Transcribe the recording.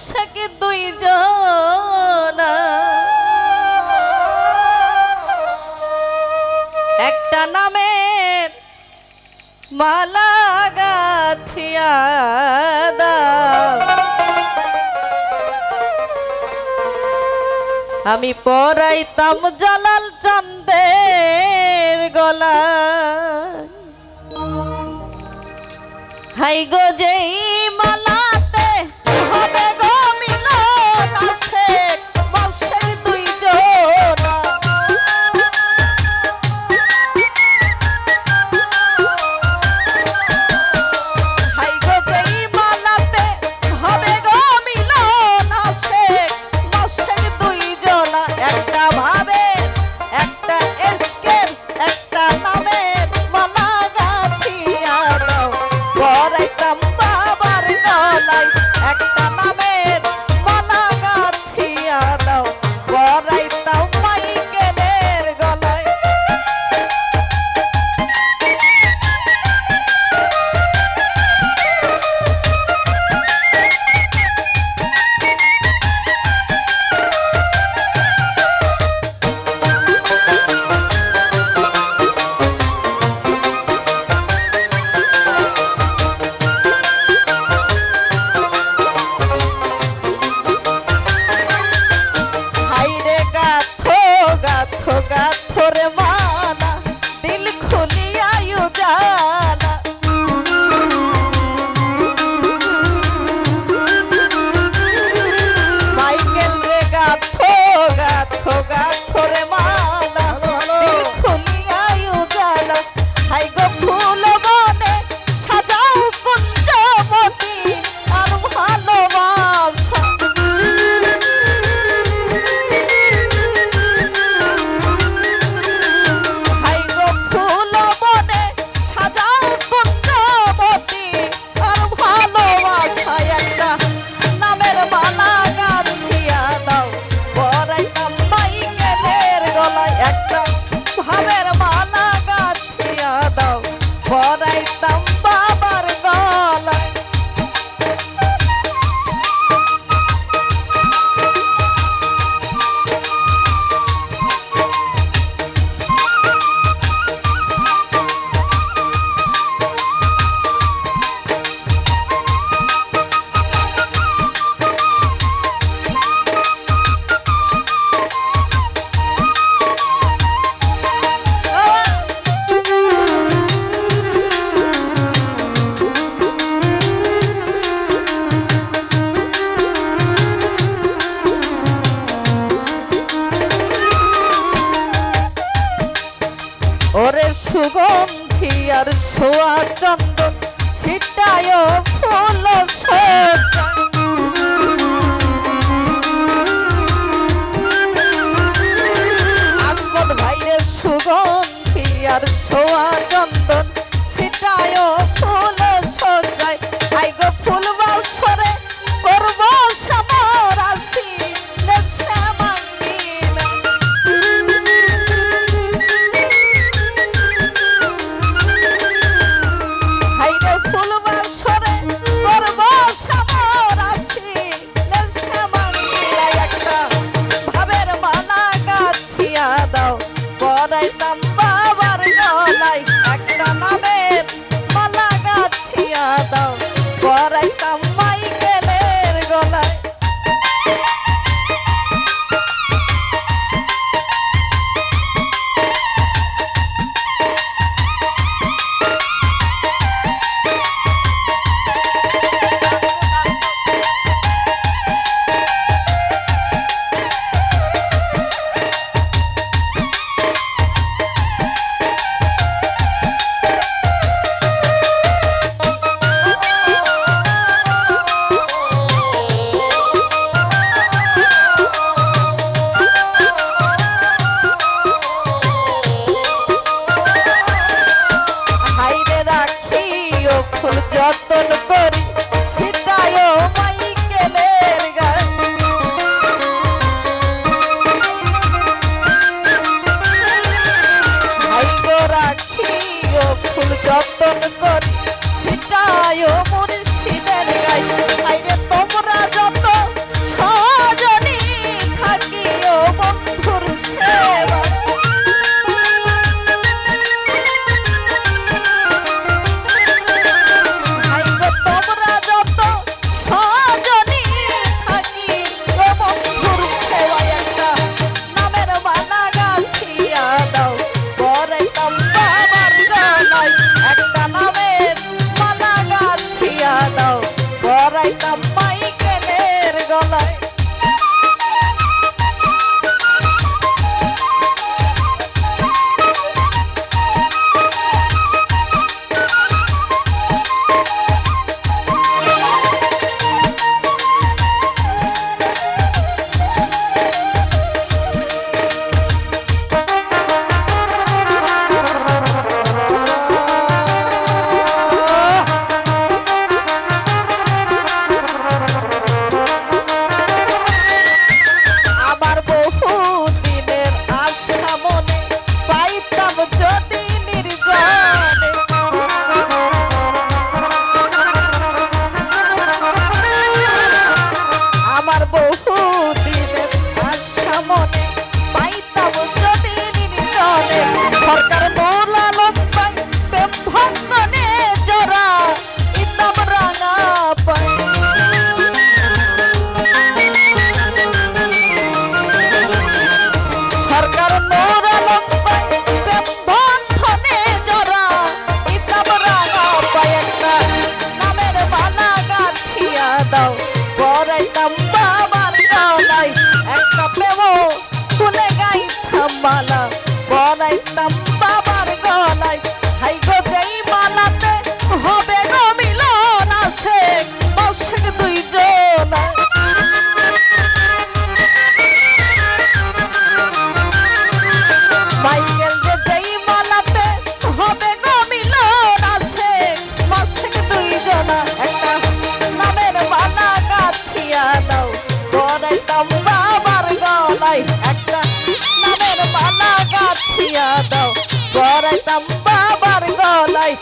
পোশাকে দুই জনা একটা নামের মালা গাথিয়া আমি পরাইতাম জালাল চন্দের গলা। হাই গো যেই মালা পাথর মালা ওরে সুগন্ধি আর সোয়া চন্দন ছিটায় ফুল আসবদ ভাইরে সুগন্ধি আর সোয়া চন্দন মালা বনাইতাম বাবার গলায়। হাই গো যেই মালাতে পড়তাম বাবার গলায়